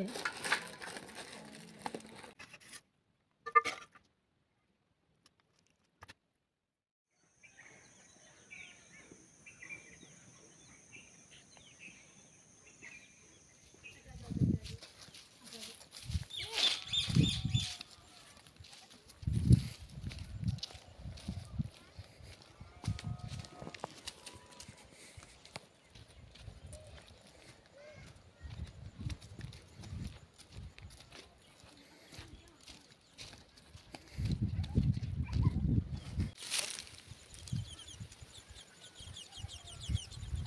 Okay.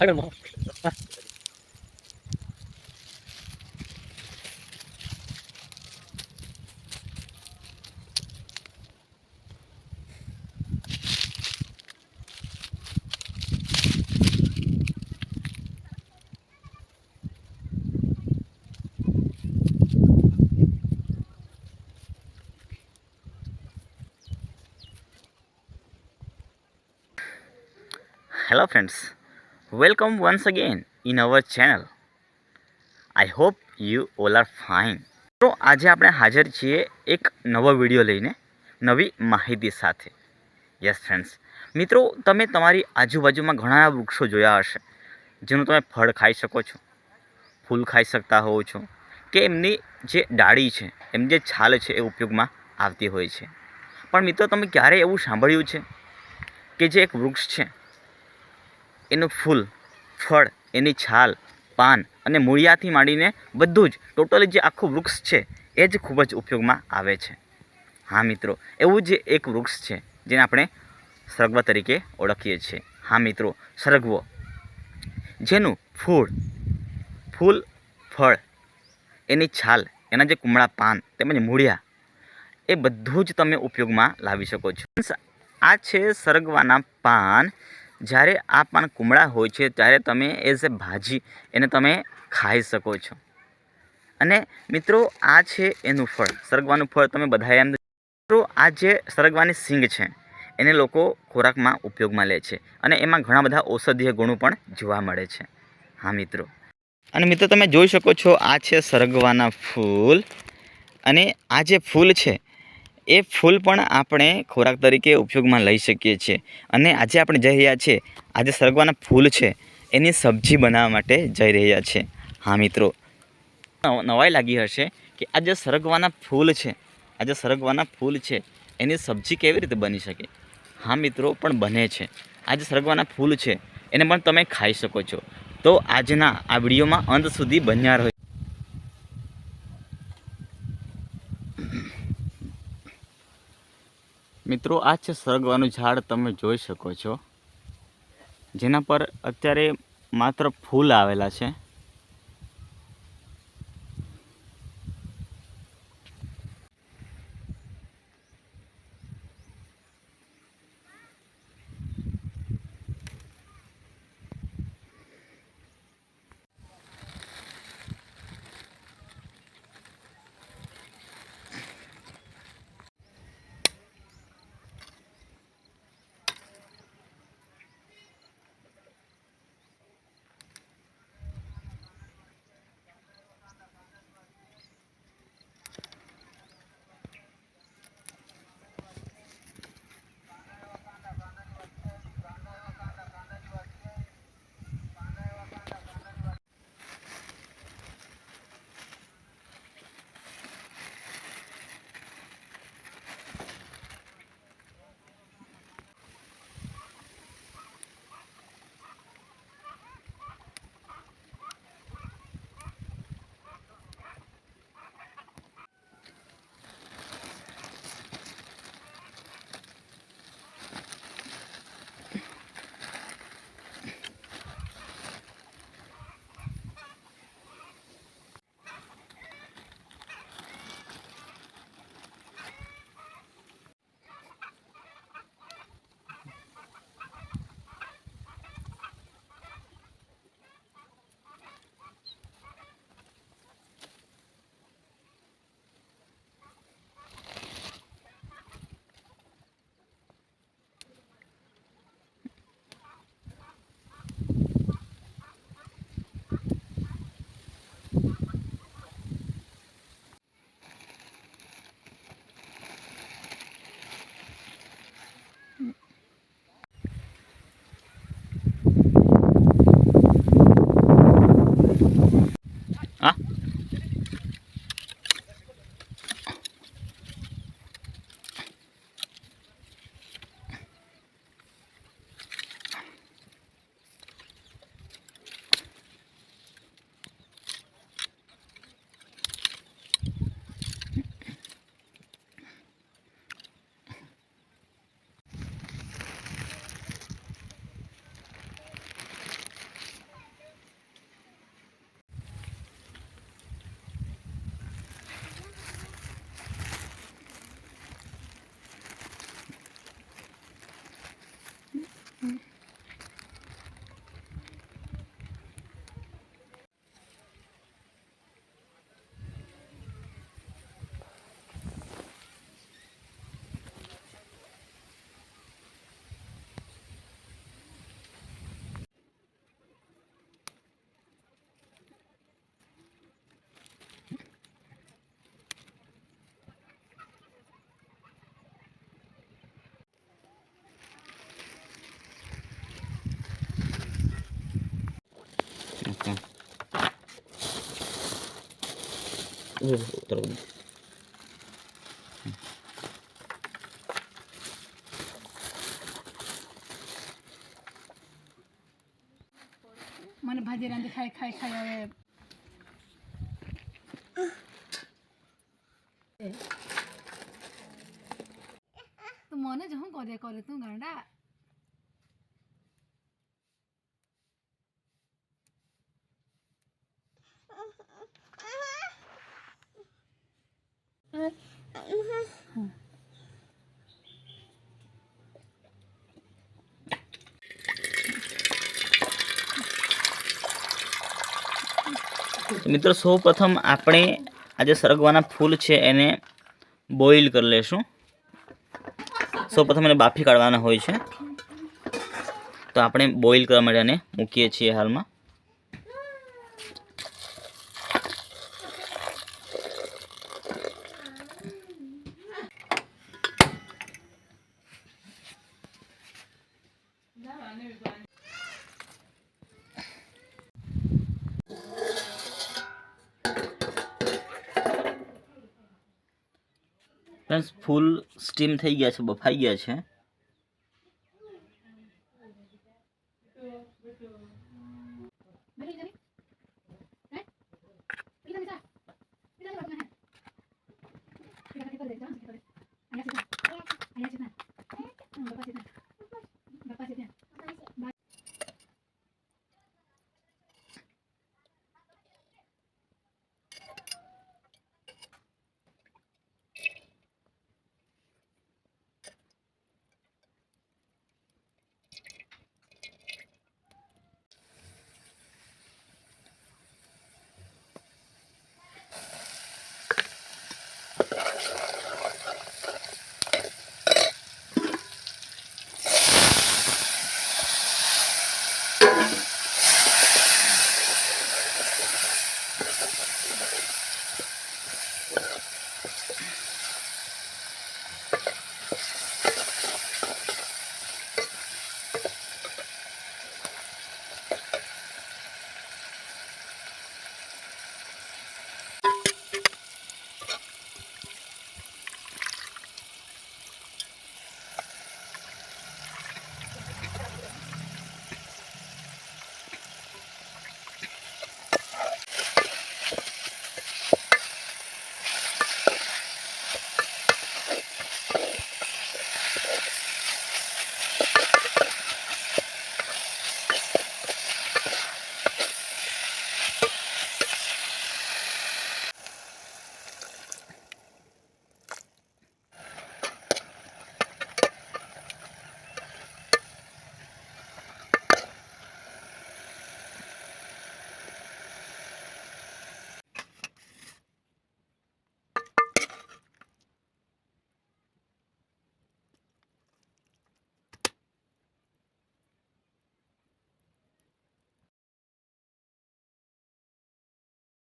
থাকবেন মা hello friends. Welcome once again in our channel. I hope you all are fine. તો આજે આપણે હાજર છીએ એક નવો વીડિયો લઈને, નવી માહિતી સાથે યસ ફ્રેન્ડ્સ મિત્રો, તમે તમારી આજુબાજુમાં ઘણા વૃક્ષો જોયા હશે, જેનું તમે ફળ ખાઈ શકો છો, ફૂલ ખાઈ શકતા હોવ છો, કે એમની જે ડાળી છે, એમની જે છાલ છે એ ઉપયોગમાં આવતી હોય છે પણ મિત્રો, તમે ક્યારેય એવું સાંભળ્યું છે કે જે એક વૃક્ષ છે એનું ફૂલ, ફળ, એની છાલ, પાન અને મૂળિયાથી માંડીને બધું જ ટોટલી જે આખું વૃક્ષ છે, એ જ ખૂબ જ ઉપયોગમાં આવે છે. હા મિત્રો, એવું જ એક વૃક્ષ છે, જેને આપણે સરગવા તરીકે ઓળખીએ છીએ. હા મિત્રો, સરગવો, જેનું ફૂલ ફૂલ, ફળ, એની છાલ, એના જે કુમળા પાન તેમજ મૂળિયા, એ બધું જ તમે ઉપયોગમાં લાવી શકો છો. આ છે સરગવાના પાન જ્યારે આ પાન કુમળા હોય છે, ત્યારે તમે એઝ એ ભાજી એને તમે ખાઈ શકો છો. અને મિત્રો, આ છે એનું ફળ, સરગવાનું ફળ તમે બધા એમ મિત્રો, આ જે સરગવાની સિંગ છે, એને લોકો ખોરાકમાં ઉપયોગમાં લે છે. અને એમાં ઘણા બધા ઔષધીય ગુણો પણ જોવા મળે છે. હા, મિત્રો. અને મિત્રો, તમે જોઈ શકો છો, આ છે સરગવાના ફૂલ. અને આ જે ફૂલ છે એ ફૂલ પણ આપણે ખોરાક તરીકે ઉપયોગમાં લઈ શકીએ છીએ. અને આજે આપણે જઈ રહ્યા છીએ, આજે સરગવાના ફૂલ છે, એની સબ્જી બનાવવા માટે જઈ રહ્યા છે હા, મિત્રો. નવાઈ લાગી હશે કે આ જે સરગવાના ફૂલ છે, આ જે સરગવાના ફૂલ છે, એની સબ્જી કેવી રીતે બની શકે? હા, મિત્રો, પણ બને છે. આ જે સરગવાના ફૂલ છે, એને પણ તમે ખાઈ શકો છો. તો આજના આ વિડીયોમાં અંત સુધી બન્યા રહો મિત્રો, આ છે સરગવાનું ઝાડ તમે જોઈ શકો છો. જેના પર અત્યારે માત્ર ફૂલ આવેલા છે. ઊભો, ઊભો, ઉતરો બધું. મને ભાજી રાંધી ખાઈ ખાઈ ખાઈ હવે તું મને જ હું કરે કરે તું ગાંડા તો મિત્રો સૌ પ્રથમ આપણે આજે સરગવાના ફૂલ છે એને બોઇલ કરી લેશું. સૌ પ્રથમ એને બાફી કાઢવાના હોય છે. તો આપણે બોઇલ કરવા માટે એને મૂકીએ છીએ હાલમાં. ફ્રેન્ડ્સ ફૂલ સ્ટીમ થઈ ગયા છે બફાઈ ગયા છે.